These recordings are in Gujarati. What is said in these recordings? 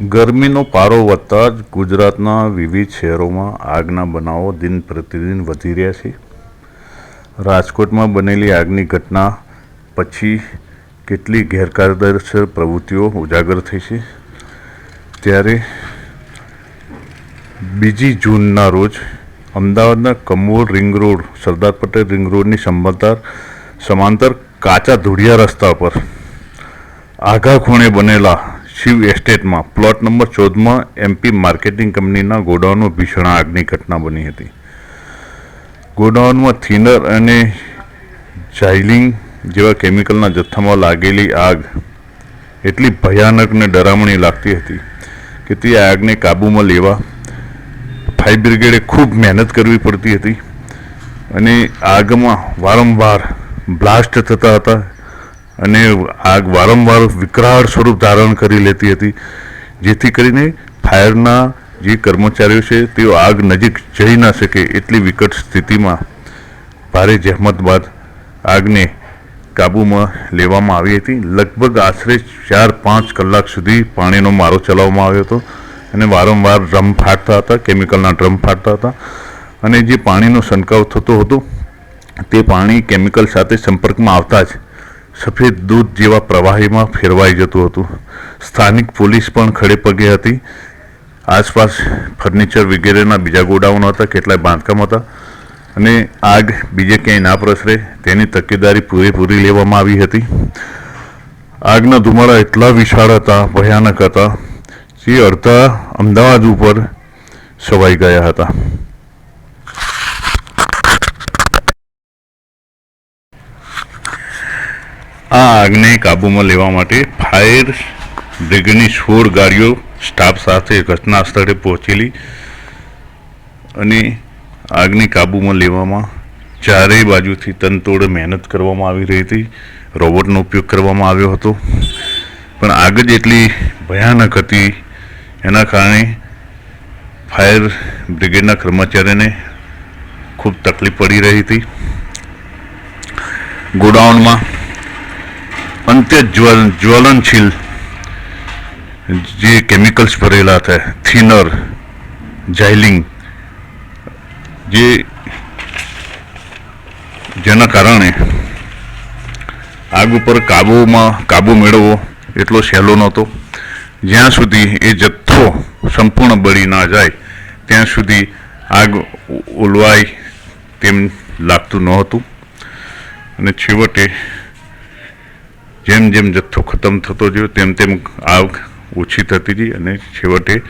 ગરમીનો પારો વધતા જ ગુજરાતના વિવિધ શહેરોમાં આગના બનાવો દિન પ્રતિદિન વધી રહ્યા છે. રાજકોટમાં બનેલી આગની ઘટના પછી કેટલી ગેરકાયદેસર પ્રવૃત્તિઓ ઉજાગર થઈ છે. ત્યારે બીજી જૂનના રોજ અમદાવાદના Kamor ring road, Sardar Patel ring રોડની સમાંતર સમાંતર કાચા ધોળિયા રસ્તા પર આઘા ખૂણે બનેલા શિવ એસ્ટેટમાં પ્લોટ નંબર ચૌદમાં એમપી માર્કેટિંગ કંપનીના ગોડાઉનમાં ભીષણ આગની ઘટના બની હતી. ગોડાઉનમાં થિનર અને જાઇલિંગ જેવા કેમિકલના જથ્થામાં લાગેલી આગ એટલી ભયાનક ને ડરામણી લાગતી હતી કે તે આગને કાબૂમાં લેવા ફાયર બ્રિગેડે ખૂબ મહેનત કરવી પડતી હતી અને આગમાં વારંવાર બ્લાસ્ટ થતા હતા અને આગ વારંવાર વિકરાળ સ્વરૂપ ધારણ કરી લેતી હતી, જેથી કરીને ફાયરના જે કર્મચારીઓ છે, તેઓ આગ નજીક જઈ ના શકે એટલી વિકટ સ્થિતિમાં ભારે જહેમત બાદ આગને કાબૂમાં લેવામાં આવી હતી. લગભગ આશરે ચાર પાંચ કલાક સુધી પાણીનો મારો ચલાવવામાં આવ્યો હતો અને વારંવાર ડ્રમ ફાટતા હતા, કેમિકલના ડ્રમ ફાટતા હતા અને જે પાણીનો છંટકાવ થતો હતો, તે પાણી કેમિકલ સાથે સંપર્કમાં આવતા જ સફેદ દૂધ જેવા પ્રવાહીમાં ફેરવાઈ જતું હતું. સ્થાનિક પોલીસ પણ ખડે પગે હતી. આસપાસ ફર્નિચર વગેરેના બીજા ગોડાઉન હતા, કેટલાય બાંધકામ હતા અને આગ બીજે ક્યાંય ના પ્રસરે તેની તકેદારી પૂરેપૂરી લેવામાં આવી હતી. આગના ધુમાડા એટલા વિશાળ હતા, ભયાનક હતા, જે અડધા અમદાવાદ ઉપર સવાઈ ગયા હતા. આ આગને કાબૂમાં લેવા માટે ફાયર બ્રિગેડની સોળ ગાડીઓ સ્ટાફ સાથે ઘટના સ્થળે પહોંચેલી અને આગને કાબૂમાં લેવામાં ચારેય બાજુથી તનતોડ મહેનત કરવામાં આવી રહી હતી. રોબોટનો ઉપયોગ કરવામાં આવ્યો હતો. પણ આગ જ એટલી ભયાનક હતી. એના કારણે ફાયર બ્રિગેડના કર્મચારીને ખૂબ તકલીફ પડી રહી હતી. ગોડાઉનમાં અંત્ય જ્વલ, જ્વલનશીલ જે કેમિકલ્સ ભરેલા હતા થિનર જાઇલિંગ જે જેના કારણે આગ ઉપર કાબૂમાં, કાબુ મેળવવો એટલો સહેલો નહોતો. જ્યાં સુધી એ જથ્થો સંપૂર્ણ બળી ના જાય, ત્યાં સુધી આગ ઉલવાય તેમ લાગતું નહોતું. અને છેવટે જેમ જેમ જથ્થો ખતમ થતો ગયો, તેમ તેમ આવક ઓછી થતી હતી અને છેવટે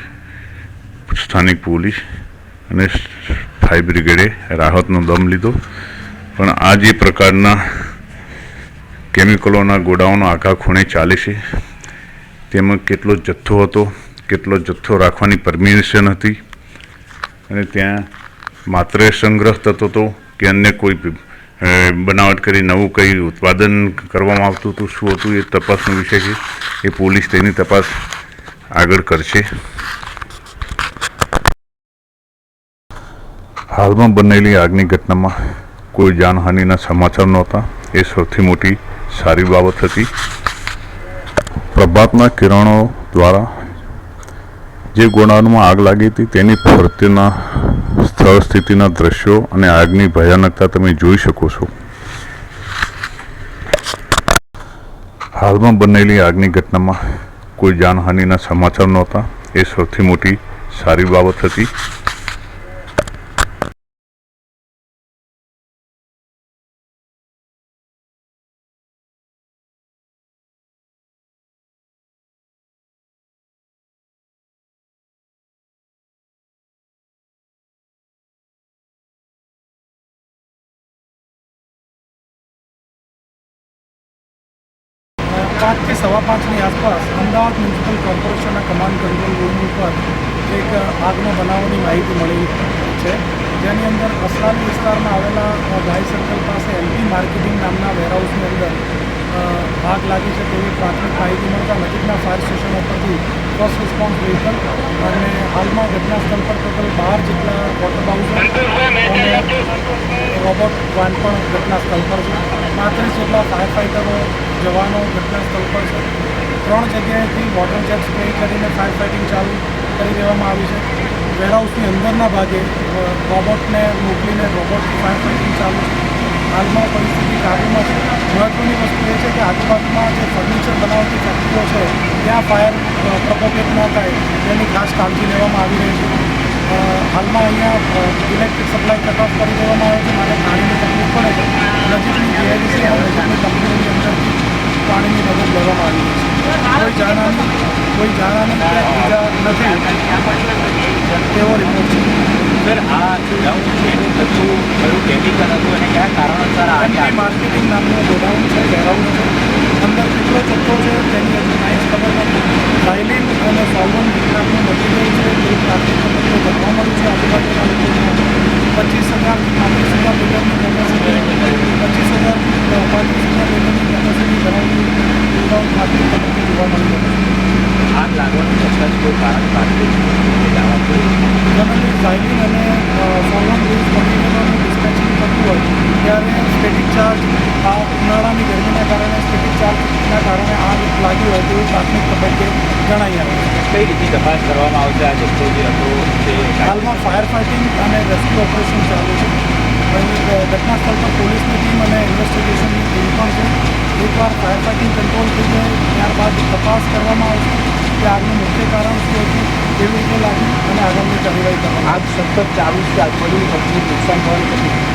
સ્થાનિક પોલીસ અને ફાયર બ્રિગેડે રાહતનો દમ લીધો. પણ આ જે પ્રકારના કેમિકલોના ગોડાઉનો આખા ખૂણે ચાલે છે. તેમાં કેટલો જથ્થો હતો, કેટલો જથ્થો રાખવાની પરમિશન હતી અને ત્યાં માત્ર સંગ્રહ થતો હતો કે અન્ય કોઈ બનાવટ કરી નવું કંઈ ઉત્પાદન કરવામાં આવતું હતું, શું હતું એ તપાસનો વિષય છે. એ પોલીસ તેની તપાસ આગળ કરશે. હાલમાં બનેલી આગની ઘટનામાં કોઈ જાનહાનિના સમાચાર નહોતા. એ સૌથી મોટી સારી બાબત હતી. પ્રભાતના કિરણો દ્વારા જે ગોડાઉનમાં આગ લાગી હતી તેની ફરતેના સ્થળ સ્થિતિના દ્રશ્યો અને આગની ભયાનકતા તમે જોઈ શકો છો. હાલમાં બનેલી આગની ઘટનામાં કોઈ જાનહાનિના સમાચાર નહોતા. એ સૌથી મોટી સારી બાબત હતી. પાંચથી સવા પાંચની આસપાસ અમદાવાદ મ્યુનિસિપલ કોર્પોરેશનના કમાન્ડ કંટ્રોલ રૂમ ઉપર એક આગનો બનાવવાની માહિતી મળી છે. જેની અંદર અસરાલી વિસ્તારમાં આવેલા ગાય સર્કલ પાસે એલપી માર્કેટિંગ નામના વેરહાઉસની અંદર આગ લાગી છે તેવી પ્રાથમિક માહિતી મળતા નજીકના ફાયર સ્ટેશન ઉપરથી ફર્સ્ટ રિસ્પોન્સ વ્હીકલ અને હાલમાં ઘટના સ્થળ પર ટોટલ બાર જેટલા વોટર બાઉઝર રોબોટ વાન પણ ઘટના સ્થળ પર છે. પાંત્રીસ જેટલા ફાયર ફાઇટરો જવાનો ઘટના સ્થળ પર છે. ત્રણ જગ્યાએથી વોટર જેટ સ્પ્રે કરીને ફાયર ફાઇટિંગ ચાલુ કરી દેવામાં આવી છે. વેરહાઉસની અંદરના ભાગે રોબોટને મોકલીને રોબોટ ફાયર ફાઇટિંગ ચાલુ છે. હાલમાં પરિસ્થિતિ કાબૂમાં છે. મહત્ત્વની વસ્તુ એ છે કે આજુબાજુમાં જે ફર્નિચર બનાવતી ફેક્ટરીઓ છે, ત્યાં ફાયર પ્રકોપિત ન થાય તેની ખાસ કાળજી લેવામાં આવી રહી છે. હાલમાં અહીંયા ઇલેક્ટ્રિક સપ્લાય કટ ઓફ કરી દેવામાં આવે છે. માટે પાણીની તકલીફ પડે છે. નજીકની જીઆઈડીસી અને નજીકની કંપનીઓની અંદરથી પાણીની મદદ લેવામાં આવી છે. કોઈ જાનહાની કોઈ કે ઈજા નથી. તેવો રિપોર્ટ છે. સર આ ગોડાઉન છે એનું બધું કયું કેમિકલ હતું અને કયા કારણોસર આ માર્કેટિંગ નામનું ગોડાઉન છે વેરહાઉસ છે. અંદર કેટલો જથ્થો છે તેની હજી કાંઈ ખબર નથી. સાયલિન અને સોલ્વન નામનું મટીરિયલ છે તે પ્લાસ્ટિક મટીરિયલ ભરવા મળ્યું છે આજુબાજુના લોકોને પચીસ હજારથી પાંત્રીસ હજાર લીટરની કેપેસિટી પચીસ હજારથી પાંત્રીસ હજાર લીટરની કેપેસિટી ધરાવતું ગોડાઉન પ્લાસ્ટિક મટીરિયલ જોવા મળી રહ્યું છે આગ લાગવાનું ચોક્કસ કોઈ કારણ લાગતું છે જણાવવા જોઈએ સાયલિન અને સોલન બેઝ મટીરિયલોનું ડિસ્પેચિંગ થતું હોય ત્યારે સ્ટેટિક ચાર્જ આ ઉનાળાની ગરમીના કારણે સ્ટેટિક ચાર્જના કારણે આગ લાગી હોય તેવું પ્રાથમિક તબક્કે જણાઈ આવે છે. કઈ રીતની તપાસ કરવામાં આવશે? આ જથ્થો જે હતો તે હાલમાં ફાયર ફાઇટિંગ અને રેસ્ક્યુ ઓપરેશન ચાલુ છે. ઘટના સ્થળ પર પોલીસની ટીમ અને ઇન્વેસ્ટિગેશનની ટીમ પણ છે. એકવાર ફાયર ફાઇટિંગ કંટ્રોલ થઈ જાય ત્યારબાદ તપાસ કરવામાં આવશે. કે આગનું મુખ્ય કારણ શું હતું કેવી રીતે લાગી અને આગળની કાર્યવાહી કરવામાં આજ સતત ચાલુ છે. આજુબાજુ કંપની નુકસાન થવાની હતી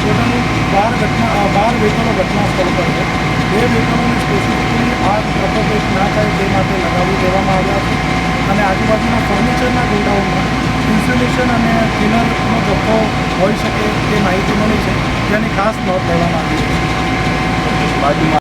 ટોટલ બાર ઘટના બાર વેકરો ઘટના સ્થળ પર છે બે વેકરોને સ્પેસિફિકલી આગ પ્રકોપિત ના થાય તે માટે લગાવી દેવામાં આવ્યા છે અને આજુબાજુના ફર્નિચરના ગોડાઉનમાં ઇન્સ્યુલેશન અને કિલરનો જથ્થો હોઈ શકે તે માહિતી મળી છે જેની ખાસ નોંધ લેવામાં આવી છે બાજુમાં